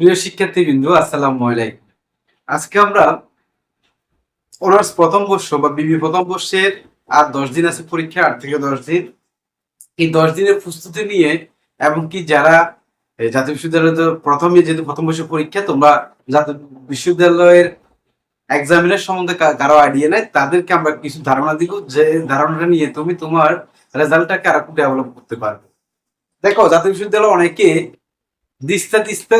প্রিয় শিক্ষার্থী বিন্দু আসসালাম আজকে আমরা অনার্স প্রথম বর্ষ বা বিবি প্রথম বর্ষের আর দশ দিন আছে পরীক্ষা, আট থেকে দশ দিন। এই দশ দিনের প্রস্তুতি নিয়ে এবং কি যারা জাতীয় বিশ্ববিদ্যালয়ের তো প্রথমে যেহেতু প্রথম বর্ষের পরীক্ষা, তোমরা জাতীয় বিশ্ববিদ্যালয়ের এক্সামিনের সম্বন্ধে কারও আইডিয়া নেই, তাদেরকে আমরা কিছু ধারণা দিব যে, ধারণাটা নিয়ে তুমি তোমার রেজাল্টটাকে আরও ডেভেলপ করতে পারবে। দেখো, জাতীয় বিশ্ববিদ্যালয় অনেকে দিস্তা দিস্তা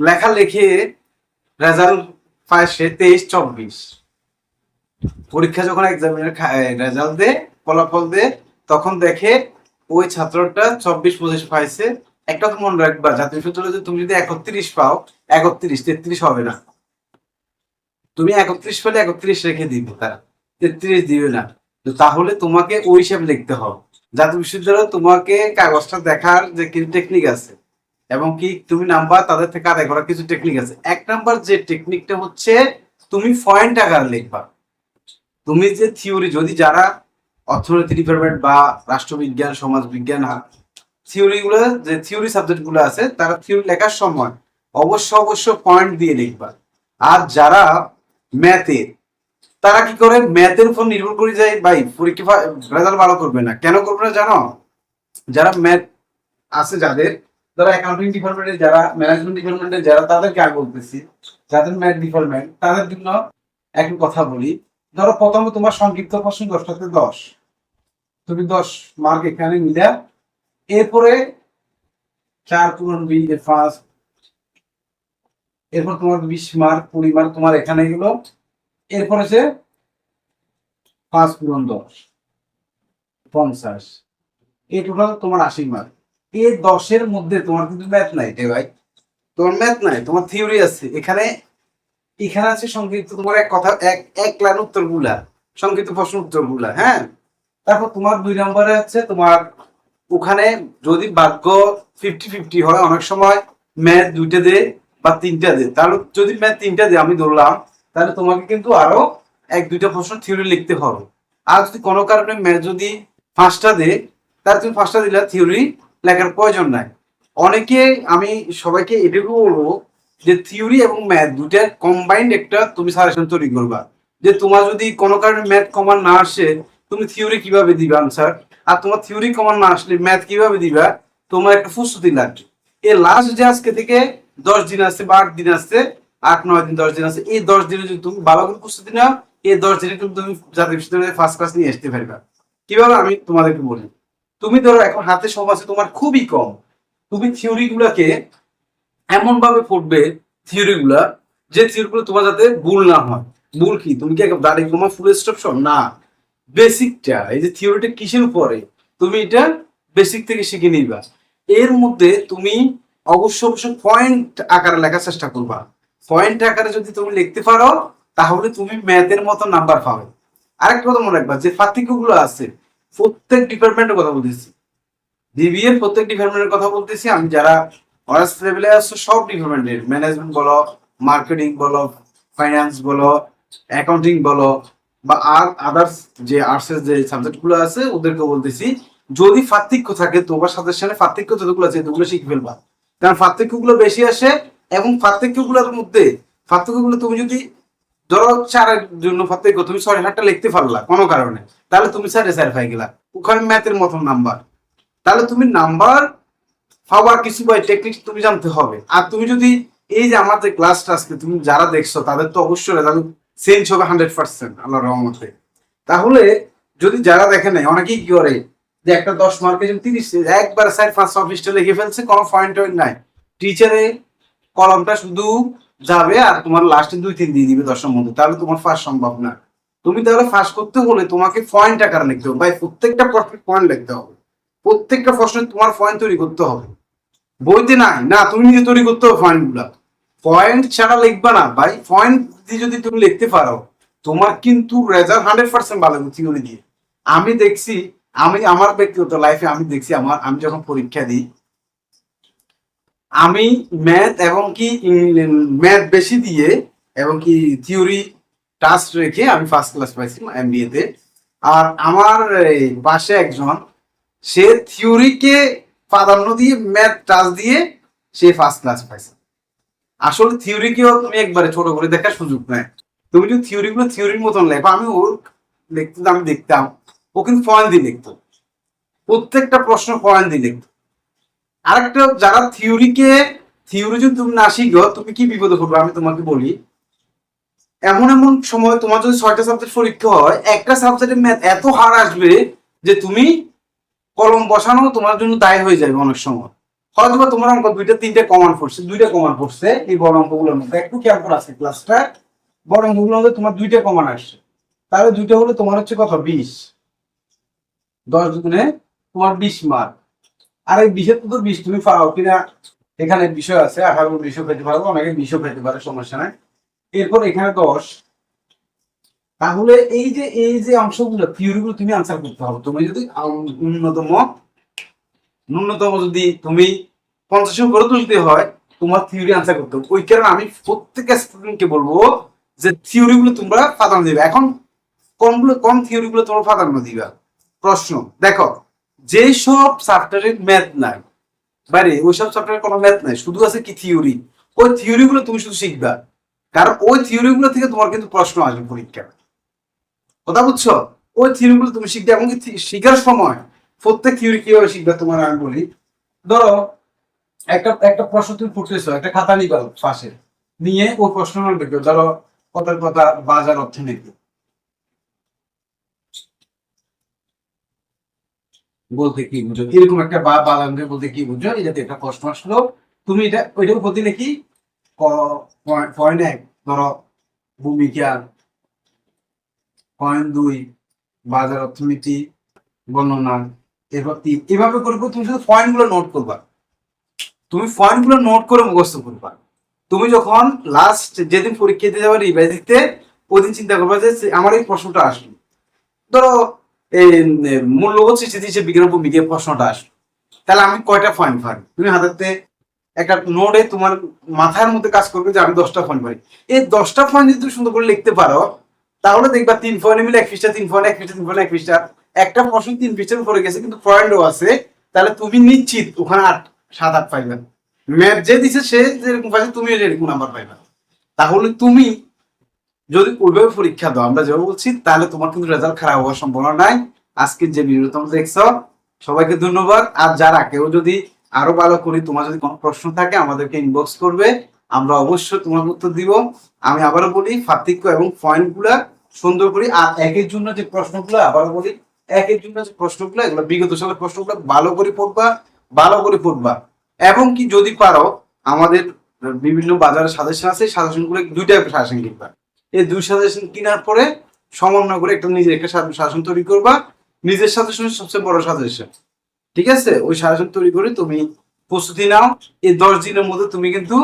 লেখা লিখে রেজাল্ট সে তেইশ চব্বিশ। পরীক্ষা যখন এক্সামিনের রেজাল্ট দে ফলাফল দে তখন দেখে ওই ছাত্রটা চব্বিশ পঁচিশ পাইছে। একটা মনে রাখবা, জাতীয় বিশ্ববিদ্যালয়ে যে তুমি যদি একত্রিশ পাও, একত্রিশ, তেত্রিশ হবে না। তুমি একত্রিশ পেলে একত্রিশ রেখে দিবে তারা। তেত্রিশ দিবে না। তো তাহলে তোমাকে ওই হিসাবে লিখতে হবে। জাতীয় বিশ্ববিদ্যালয়ে তোমাকে কাগজটা দেখার যে কিছু টেকনিক আছে এবং কি তুমি নাম্বার তাদের থেকে আদায় করার কিছু টেকনিক আছে। এক নাম্বার যে টেকনিকটা হচ্ছে তুমি পয়েন্ট আকার লিখবা। তুমি যে থিওরি যদি যারা অর্থনীতি ডিপার্টমেন্ট বা রাষ্ট্রবিজ্ঞান সমাজ বিজ্ঞান থিওরি গুলো, যে থিওরি সাবজেক্টগুলো আছে, তারা থিওরি লেখার সময় অবশ্য অবশ্য পয়েন্ট দিয়ে লিখবা। আর যারা ম্যাথের তারা কি করে? ম্যাথের উপর নির্ভর করে যায়। ভাই, পরীক্ষা রেজাল্ট ভালো করবে না। কেন করবে না জানো? যারা ম্যাথ আছে যাদের যারা অ্যাকাউন্টিং ডিপার্টমেন্টের যারা ম্যানেজমেন্ট ডিপার্টমেন্টের যারা তাদেরকে আগে বলতেছি, যাদের ম্যাথ ডিপার্টমেন্ট, তাদের জন্য একটু কথা বলি। ধরো প্রথমে তোমার সংক্ষিপ্ত প্রশ্ন, দশটাতে দশ। তুমি দশ মার্ক এখানে মিলে এরপরে চার পূরণ বি পাঁচ। এরপর তোমার বিশ মার্ক কুড়ি মার্ক তোমার এখানে গেল এরপর আছে পাঁচ পূরণ দশ, পঞ্চাশ। এই টোটাল তোমার আশি মার্ক এই দশের মধ্যে তোমার কিন্তু ম্যাথ নাই রে ভাই। তোমার ম্যাথ নাই, তোমার থিওরি আছে। এখানে এখানে আছে সংক্ষিপ্ত তোমার এক কথা, এক এক লাইন উত্তরগুলা সংক্ষিপ্ত প্রশ্ন উত্তরগুলা হ্যাঁ? তারপর তোমার দুই নম্বরে আছে তোমার, ওখানে যদি ভাগ্য ফিফটি ফিফটি হয়, অনেক সময় ম্যাথ দুইটা দে বা তিনটা দে। তাহলে যদি ম্যাথ তিনটা দে, আমি ধরলাম, তাহলে তোমাকে কিন্তু আরও এক, দুইটা প্রশ্ন থিওরি লিখতে হবে। আর যদি কোনো কারণে ম্যাথ যদি পাঁচটা দে, তাহলে তুমি পাঁচটা দিলে থিওরি লেখার প্রয়োজন নাই। অনেকে আমি সবাইকে এটুকু বলব যে থিওরি এবং ম্যাথ দুটার কম্বাইন্ড একটা তুমি সাজেশন তৈরি করবা। যে তোমার যদি কোনো কারণে ম্যাথ কমান না আসে, তুমি থিওরি কীভাবে দিবা আনসার আর তোমার থিওরি কমান না আসলে ম্যাথ কীভাবে দিবা? তোমার একটা প্রস্তুতি লাগবে। এই লাস্ট যে আজকে থেকে দশ দিন আসছে বা আট দিন আসছে, আট, নয় দিন, দশ দিন আসছে, এই দশ দিনে যদি তুমি ভালো করে প্রস্তুতি নাও, এই দশ দিনে কিন্তু তুমি জাতীয় বিশ্ববিদ্যালয়ে ফার্স্ট ক্লাস নিয়ে আসতে পারবে। কীভাবে আমি তোমাদেরকে বলি? তুমি ধরো এখন হাতে সব আছে, তোমার খুবই কম। তুমি থিওরি গুলাকে এমন ভাবে পড়বে থিওরি গুলা, যে থিওরি গুলো তোমার যাতে ভুল না হয়। ভুল কি? তুমি কি দাঁড়িয়ে তোমার ফুল স্টপ না। বেসিকটা এই যে থিওরিটা কিসের উপরে? তুমি এটা বেসিক থেকে শিখে নিবা। এর মধ্যে তুমি অবশ্য অবশ্য পয়েন্ট আকারে লেখার চেষ্টা করবা। পয়েন্ট আকারে যদি তুমি লিখতে পারো, তাহলে তুমি ম্যাথের মতো নাম্বার পাবে। আরেকটা কথা মনে রাখবা, যে পার্থক্যগুলো আছে প্রত্যেক ডিপার্টমেন্টের কথা বলতেছি। ডিবি প্রত্যেক ডিপার্টমেন্টের কথা বলতেছি। আমি যারা অনার্স লেভেলে আসছে সব ডিপার্টমেন্টের ম্যানেজমেন্ট বলো মার্কেটিং বলো ফাইন্যান্স বলো অ্যাকাউন্টিং বলো, বা আর আদার্স যে আর্টসের যে সাবজেক্টগুলো আছে ওদেরকে বলতেছি। যদি পার্থক্য থাকে, তোমার সাজেশনে পার্থক্য যতগুলো আছে এতগুলো শিখে ফেলবা। কারণ পার্থক্যগুলো বেশি আসে এবং পার্থক্যগুলোর মধ্যে, পার্থক্যগুলো তুমি যদি ধরো চারের জন্য পার্থক্য তুমি ছয় হাজারটা লিখতে পারলা কোনো কারণে। তাহলে তুমি চার পাই গেলা। ওখানে ম্যাথের মতো নাম্বার তাহলে তুমি নাম্বার পাওয়ার কিছু বা টেকনিক তুমি জানতে হবে। আর তুমি যদি এই যে আমার যে ক্লাসটা আজকে তুমি যারা দেখছ, তাদের তো অবশ্যই রেজাল্ট চেঞ্জ হবে হান্ড্রেড পার্সেন্ট আল্লাহ রহমতে। তাহলে যদি যারা দেখে নাই, অনেকেই কি করে? যে একটা দশ মার্কে যদি তিরিশ, একবার সাইড পাঁচ অফিসটা লিখে ফেলছে, কোনো পয়েন্ট নাই। টিচারে কলমটা শুধু যাবে আর তোমার লাস্টে দুই, তিন দিয়ে দিবে দশের মধ্যে তাহলে তোমার ফার্স্ট সম্ভব না। তুমি তাহলে ফার্স্ট করতে হলে তোমাকে পয়েন্ট আকারে লিখতে হবে। ভাই, প্রত্যেকটা প্রশ্নের পয়েন্ট লিখতে হবে। প্রত্যেকটা প্রশ্নে তোমার পয়েন্ট তৈরি করতে হবে। বইতে নাই। না, তুমি নিজে তৈরি করতে হবে পয়েন্টগুলা। পয়েন্ট ছাড়া লিখবা না, ভাই। পয়েন্ট দিয়ে যদি তুমি লিখতে পারো, তোমার কিন্তু রেজাল্ট হান্ড্রেড পার্সেন্ট ভালো থিওরি দিয়ে। আমি দেখছি, আমি, আমার ব্যক্তিগত লাইফে আমি দেখছি, আমার, আমি যখন পরীক্ষা দিই আমি ম্যাথ এবং কি ম্যাথ বেশি দিয়ে এবং কি থিওরি টাস্ক রেখে আমি ফার্স্ট ক্লাস পাইছি এমবিএ তে। আর আমার পাশে একজন, সে থিওরিকে প্রাধান্য দিয়ে ম্যাথ টাচ দিয়ে সে ফার্স্ট ক্লাস পাইছে। আসলে থিওরিকেও তুমি একবারে ছোট করে দেখার সুযোগ নাই। তুমি যদি থিওরিগুলো থিওরির মতন লেখো, আমি ওর লিখতে আমি দেখতাম। ও কিন্তু পয়েন্ট দিয়ে লিখতো। প্রত্যেকটা প্রশ্ন পয়েন্ট দিয়ে লিখতো। আরেকটা যারা থিওরিকে, থিওরি যদি তুমি না শিখো, তুমি কি বিপদে পড়বে? আমি তোমাকে বলি। এমন এমন সময় তোমার যদি ছয়টা সাবজেক্ট পরীক্ষা হয়, একটা সাবজেক্টের ম্যাথ এত হার আসবে যে তুমি কলম বসানো তোমার জন্য দায় হয়ে যাবে অনেক সময়। হয়তো বা তোমার অঙ্ক দুইটা, তিনটে কমান পড়ছে, দুইটা কমান পড়ছে এই বড় অঙ্কগুলোর মধ্যে। একটু করে আছে ক্লাসটা বড় অঙ্কগুলোর মধ্যে তোমার দুইটা কমান আসছে। তাহলে দুইটা হলে তোমার হচ্ছে কত? বিশ। দশ দুগুণে তোমার বিশ মার্ক আর এই বিশের তো বিশ তুমি পাও কিনা, এখানে বিষয় আছে আঠারো বিশও পেতে পারো অনেকে বিশও পেতে পারে, সমস্যা নাই। এরপর এখানে দশ। তাহলে এই যে এই যে অংশগুলো থিওরিগুলো তুমি আনসার করতে হবে। তুমি যদি ন্যূনতম ন্যূনতম যদি তুমি পঞ্চাশের উপরে তুলতে হয়, তোমার থিওরি আনসার করতে হবে। ওই কারণে আমি প্রত্যেকটা স্টুডেন্টকে বলব যে থিওরিগুলো তোমরা প্রাধান্য দিবে। এখন কমগুলো কম থিওরিগুলো তোমরা প্রাধান্য দিবা? প্রশ্ন, দেখো। যেই সব ম্যাথ নাই বাইরে ওই সব চ্যাপ্টারের কোনো ম্যাথ নাই, শুধু আছে কি থিওরি ওই থিওরিগুলো তুমি শুধু শিখবা। কারণ ওই থিওরিগুলো থেকে তোমার কিন্তু প্রশ্ন আসবে পরীক্ষা কথা বুঝছ? ওই থিওরিগুলো তুমি শিখবে এবং শিখার সময় প্রত্যেক থিওরি কীভাবে শিখবে তোমার আমি বলি। ধরো, একটা একটা প্রশ্ন তুমি পড়তেছো একটা খাতা নিবা পাশে নিয়ে ওই প্রশ্ন ধরো, কথার কথা, বাজার অর্থনীতি। বলতে কি বুঝো? এরকম একটা বা বাগানকে বলতে কি বুঝো? এটাতে একটা প্রশ্ন আসলো। তুমি এটা ওইটাকে প্রতি নাকি পয়েন্ট এক, ধরো, ভূমিকা, পয়েন্ট দুই, বাজার অর্থনীতি বর্ণনা এরপর তিন। এভাবে করে তুমি শুধু পয়েন্টগুলো নোট করবা। তুমি পয়েন্টগুলো নোট করে মুখস্থ করবা। তুমি যখন লাস্ট যেদিন পরীক্ষা দিতে যাবে রিভাইজ দিতে ওই দিন চিন্তা করবা যে আমার এই প্রশ্নটা আসলো। ধরো এই মূল্যবোধ সৃষ্টি হিসেবে বিজ্ঞান ভূমিকা প্রশ্নটা আসলো তাহলে আমি কয়টা পয়েন্ট পারি তুমি হাতে একটা নোটে তোমার মাথার মধ্যে কাজ করবে যে আমি দশটা পয়েন্ট পারি এই দশটা পয়েন্ট যদি তুমি সুন্দর করে লিখতে পারো, তাহলে দেখবা তিন পয়েন্ট মিলে এক পৃষ্ঠা, তিন পয়েন্ট এক পৃষ্ঠা, তিন পয়েন্ট এক পৃষ্ঠা। একটা প্রশ্ন তিন পৃষ্ঠার উপরে গেছে, কিন্তু পয়েন্টও আছে। তাহলে তুমি নিশ্চিত ওখানে আট, সাত, আট পাইবে। ম্যাপ যে দিছে সে যেরকম পাইছে, তুমিও যেরকম নাম্বার পাইবে। তাহলে তুমি যদি ওইভাবে পরীক্ষা দাও, আমরা যেভাবে বলছি, তাহলে তোমার কিন্তু রেজাল্ট খারাপ হওয়ার সম্ভাবনা নাই। আজকে যে ভিডিও তোমরা দেখছ, সবাইকে ধন্যবাদ। আর যারা কেউ যদি আরও ভালো করি তোমার যদি কোনো প্রশ্ন থাকে, আমাদেরকে ইনবক্স করবে। আমরা অবশ্যই তোমার উত্তর দিব। আমি আবারও বলি পার্থক্য এবং পয়েন্টগুলা সুন্দর করি, আর একের জন্য যে প্রশ্নগুলো, আবারও বলি, একের জন্য যে প্রশ্নগুলো, এগুলো বিগত সালের প্রশ্নগুলো ভালো করে পড়বা, ভালো করে পড়বা। এবং কি যদি পারো, আমাদের বিভিন্ন বাজারে সাজেশন আছে সাজেশনগুলো দুইটা সাজেশন কিনবা এই দুই সাজেশন কেনার পরে সমন্বয় করে একটা নিজের একটা সাজেশন তৈরি করবা। নিজের সাজেশন সবচেয়ে বড় সাজেশন। ঠিক আছে? ওই সাজেশন তৈরি করে তুমি প্রস্তুতি নাও। এই দশ দিনের মধ্যে তুমি কিন্তু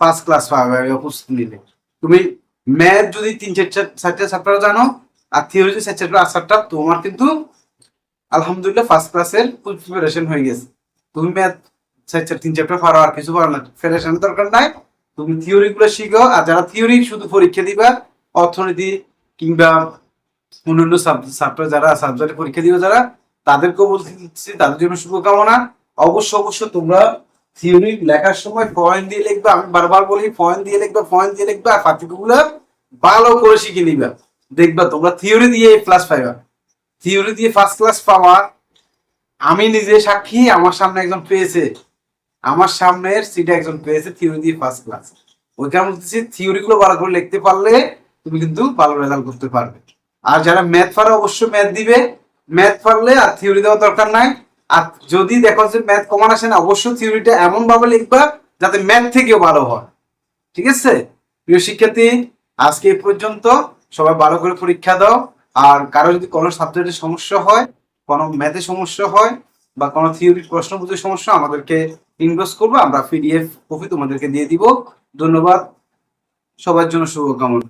ফার্স্ট ক্লাস পাবে প্রস্তুতি নিলে তুমি ম্যাথ যদি তিন চার চার চারটা চ্যাপ্টার জানো, আর থিওরি চার চারটা আসারটা তোমার কিন্তু আলহামদুলিল্লাহ ফার্স্ট ক্লাসের প্রিপারেশন হয়ে গেছে। তুমি ম্যাথ চার চার তিন চ্যাপ্টার পারো, আর কিছু পারো না। প্রিপারেশনের দরকার নাই। তুমি থিওরি গুলো শিখো, আর যারা থিওরি শুধু পরীক্ষা দিবা, অর্থনীতি কিংবা অন্যান্য সাবজেক্ট যারা সাবজেক্টে পরীক্ষা দিবে যারা, তাদেরকেও বলছি তাদের জন্য শুভকামনা। অবশ্য অবশ্য তোমরা থিওরি লেখার সময় পয়েন্ট দিয়ে লিখবে, আমি বারবার বলি পয়েন্ট দিয়ে লিখবে পয়েন্ট দিয়ে লিখবে, আর পার্টিকুলো ভালো করে শিখে নিবে। দেখবা, তোমরা থিওরি দিয়ে প্লাস পাইবা। থিওরি দিয়ে ফার্স্ট ক্লাস পাওয়া, আমি নিজে সাক্ষী, আমার সামনে একজন পেয়েছে। আমার সামনের সিটে একজন পেয়েছে থিওরি দিয়ে ফার্স্ট ক্লাস ওইখানে বলতেছি থিওরি গুলো ভালো করে লিখতে পারলে তুমি কিন্তু ভালো রেজাল্ট করতে পারবে। আর যারা ম্যাথ পারে, অবশ্যই ম্যাথ দিবে। ম্যাথ পারলে আর থিওরি দেওয়ার দরকার নাই। আর যদি দেখো যে ম্যাথ কমান আসে না, অবশ্যই থিওরিটা এমন ভাবে লিখবা যাতে ম্যাথ থেকেও ভালো হয়। ঠিক আছে? প্রিয় শিক্ষার্থী, আজকে এই পর্যন্ত। সবাই ভালো করে পরীক্ষা দাও। আর কারও যদি কোনো সাবজেক্টের সমস্যা হয়, কোনো ম্যাথে সমস্যা হয় বা কোনো থিওরির প্রশ্ন বুঝে সমস্যা, আমাদেরকে ইনভেস্ট করব আমরা পিডিএফ কপি তোমাদেরকে দিয়ে দিব। ধন্যবাদ সবার জন্য শুভকামনা।